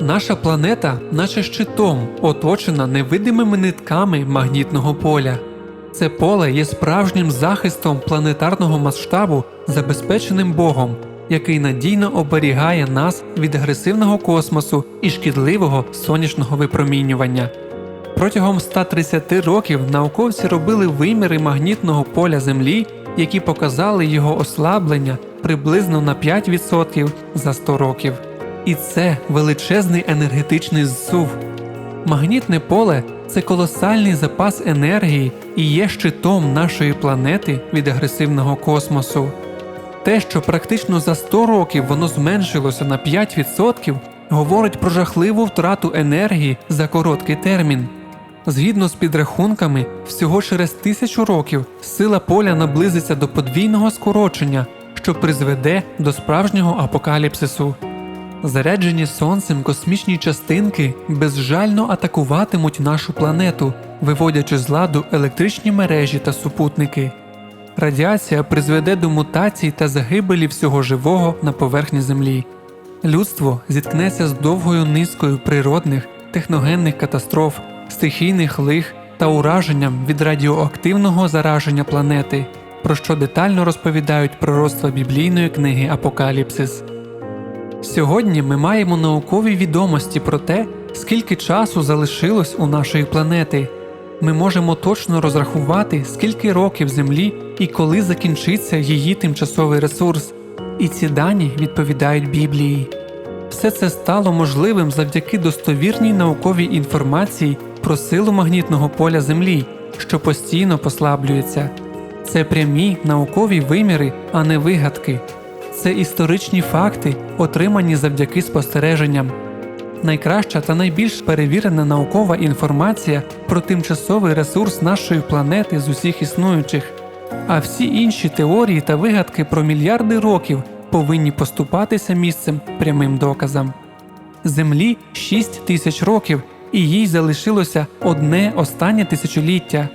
Наша планета, наче щитом, оточена невидимими нитками магнітного поля. Це поле є справжнім захистом планетарного масштабу, забезпеченим Богом, який надійно оберігає нас від агресивного космосу і шкідливого сонячного випромінювання. Протягом 130 років науковці робили виміри магнітного поля Землі, які показали його ослаблення приблизно на 5% за 100 років. І це величезний енергетичний зсув. Магнітне поле це колосальний запас енергії і є щитом нашої планети від агресивного космосу. Те, що практично за 100 років воно зменшилося на 5%, говорить про жахливу втрату енергії за короткий термін. Згідно з підрахунками, всього через тисячу років сила поля наблизиться до подвійного скорочення, що призведе до справжнього апокаліпсису. Заряджені сонцем космічні частинки безжально атакуватимуть нашу планету, виводячи з ладу електричні мережі та супутники. Радіація призведе до мутацій та загибелі всього живого на поверхні Землі. Людство зіткнеться з довгою низкою природних, техногенних катастроф, стихійних лих та ураженням від радіоактивного зараження планети, про що детально розповідають пророцтва біблійної книги Апокаліпсис. Сьогодні ми маємо наукові відомості про те, скільки часу залишилось у нашої планети. Ми можемо точно розрахувати, скільки років Землі і коли закінчиться її тимчасовий ресурс. І ці дані відповідають Біблії. Все це стало можливим завдяки достовірній науковій інформації про силу магнітного поля Землі, що постійно послаблюється. Це прямі наукові виміри, а не вигадки. Це історичні факти, отримані завдяки спостереженням. Найкраща та найбільш перевірена наукова інформація про тимчасовий ресурс нашої планети з усіх існуючих, а всі інші теорії та вигадки про мільярди років повинні поступатися місцем прямим доказам. Землі 6 тисяч років, і їй залишилося одне останнє тисячоліття.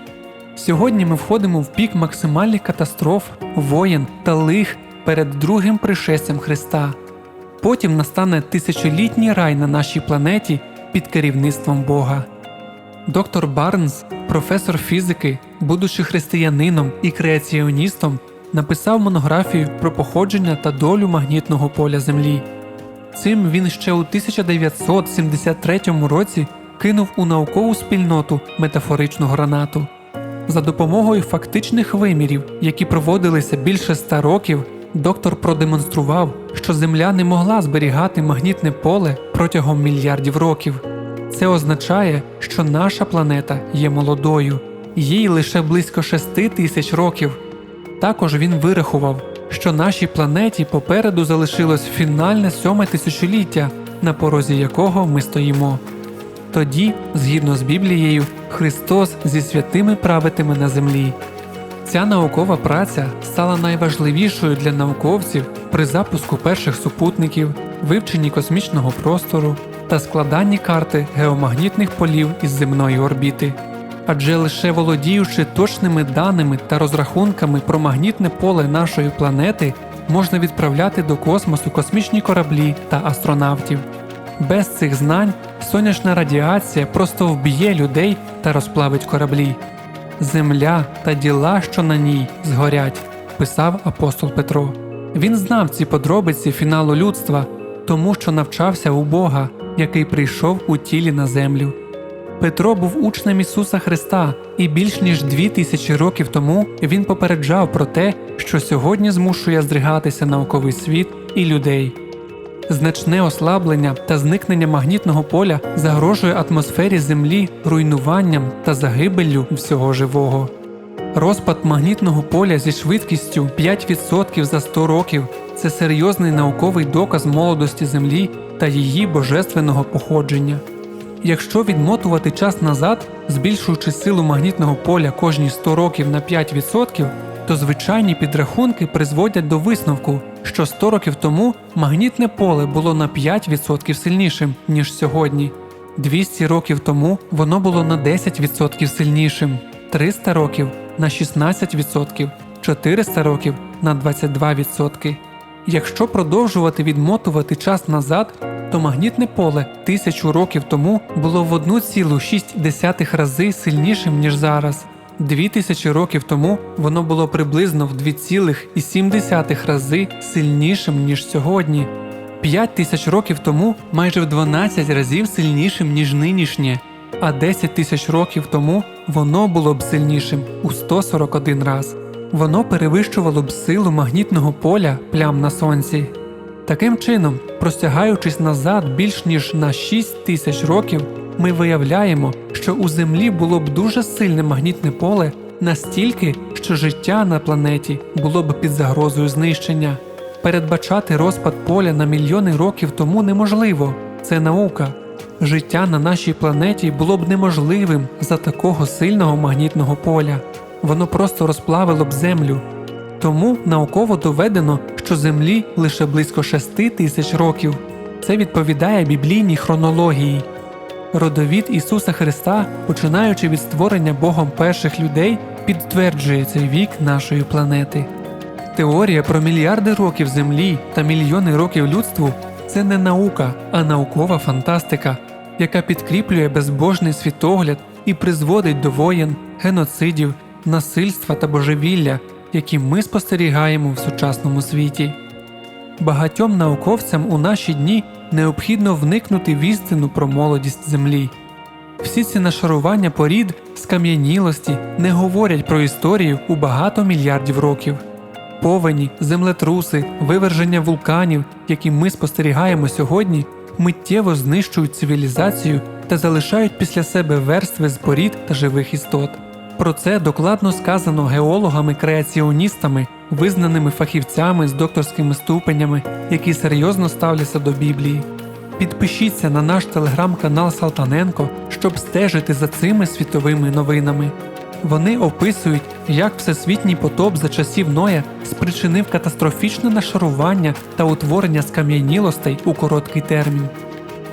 Сьогодні ми входимо в пік максимальних катастроф, воєн та лих перед другим пришестям Христа. Потім настане тисячолітній рай на нашій планеті під керівництвом Бога. Доктор Барнс, професор фізики, будучи християнином і креаціоністом, написав монографію про походження та долю магнітного поля Землі. Цим він ще у 1973 році кинув у наукову спільноту метафоричну гранату. За допомогою фактичних вимірів, які проводилися більше ста років, доктор продемонстрував, що Земля не могла зберігати магнітне поле протягом мільярдів років. Це означає, що наша планета є молодою, їй лише близько 6 тисяч років. Також він вирахував, що нашій планеті попереду залишилось фінальне сьоме тисячоліття, на порозі якого ми стоїмо. Тоді, згідно з Біблією, Христос зі святими правитиме на землі. Ця наукова праця стала найважливішою для науковців при запуску перших супутників, вивченні космічного простору та складанні карти геомагнітних полів із земної орбіти. Адже лише володіючи точними даними та розрахунками про магнітне поле нашої планети, можна відправляти до космосу космічні кораблі та астронавтів. Без цих знань сонячна радіація просто вб'є людей та розплавить кораблі. Земля та діла, що на ній, згорять, писав апостол Петро. Він знав ці подробиці фіналу людства, тому що навчався у Бога, який прийшов у тілі на землю. Петро був учнем Ісуса Христа, і більш ніж дві тисячі років тому він попереджав про те, що сьогодні змушує здригатися науковий світ і людей. Значне ослаблення та зникнення магнітного поля загрожує атмосфері Землі руйнуванням та загибеллю всього живого. Розпад магнітного поля зі швидкістю 5% за 100 років це серйозний науковий доказ молодості Землі та її божественного походження. Якщо відмотувати час назад, збільшуючи силу магнітного поля кожні 100 років на 5%, то звичайні підрахунки призводять до висновку, що 100 років тому магнітне поле було на 5% сильнішим, ніж сьогодні. 200 років тому воно було на 10% сильнішим, 300 років на 16%, 400 років на 22%. Якщо продовжувати відмотувати час назад, то магнітне поле тисячу років тому було в 1,6 рази сильнішим, ніж зараз. Дві тисячі років тому воно було приблизно в 2,7 рази сильнішим, ніж сьогодні. П'ять тисяч років тому майже в 12 разів сильнішим, ніж нинішнє, а 10 тисяч років тому воно було б сильнішим у 141 раз. Воно перевищувало б силу магнітного поля плям на сонці. Таким чином, простягаючись назад більш ніж на 6 тисяч років, ми виявляємо, що у Землі було б дуже сильне магнітне поле настільки, що життя на планеті було б під загрозою знищення. Передбачати розпад поля на мільйони років тому неможливо це наука. Життя на нашій планеті було б неможливим за такого сильного магнітного поля. Воно просто розплавило б землю. Тому науково доведено, що Землі лише близько 6 тисяч років. Це відповідає біблійній хронології. Родовід Ісуса Христа, починаючи від створення Богом перших людей, підтверджує цей вік нашої планети. Теорія про мільярди років Землі та мільйони років людству це не наука, а наукова фантастика, яка підкріплює безбожний світогляд і призводить до воєн, геноцидів, насильства та божевілля, які ми спостерігаємо в сучасному світі. Багатьом науковцям у наші дні необхідно вникнути в істину про молодість Землі. Всі ці нашарування порід, скам'янілості не говорять про історію у багато мільярдів років. Повені, землетруси, виверження вулканів, які ми спостерігаємо сьогодні, миттєво знищують цивілізацію та залишають після себе верстви з порід та живих істот. Про це докладно сказано геологами-креаціоністами, визнаними фахівцями з докторськими ступенями, які серйозно ставляться до Біблії. Підпишіться на наш телеграм-канал Салтаненко, щоб стежити за цими світовими новинами. Вони описують, як всесвітній потоп за часів Ноя спричинив катастрофічне нашарування та утворення скам'янілостей у короткий термін.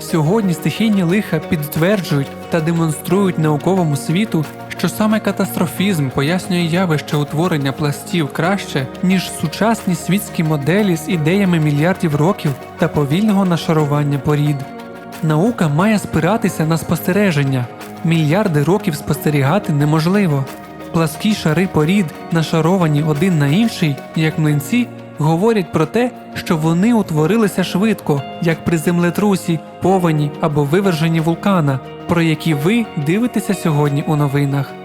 Сьогодні стихійні лиха підтверджують та демонструють науковому світу, що саме катастрофізм пояснює явище утворення пластів краще, ніж сучасні світські моделі з ідеями мільярдів років та повільного нашарування порід. Наука має спиратися на спостереження. Мільярди років спостерігати неможливо. Пласкі шари порід, нашаровані один на інший, як млинці, говорять про те, що вони утворилися швидко, як при землетрусі, повені або виверженні вулкана, про які ви дивитеся сьогодні у новинах.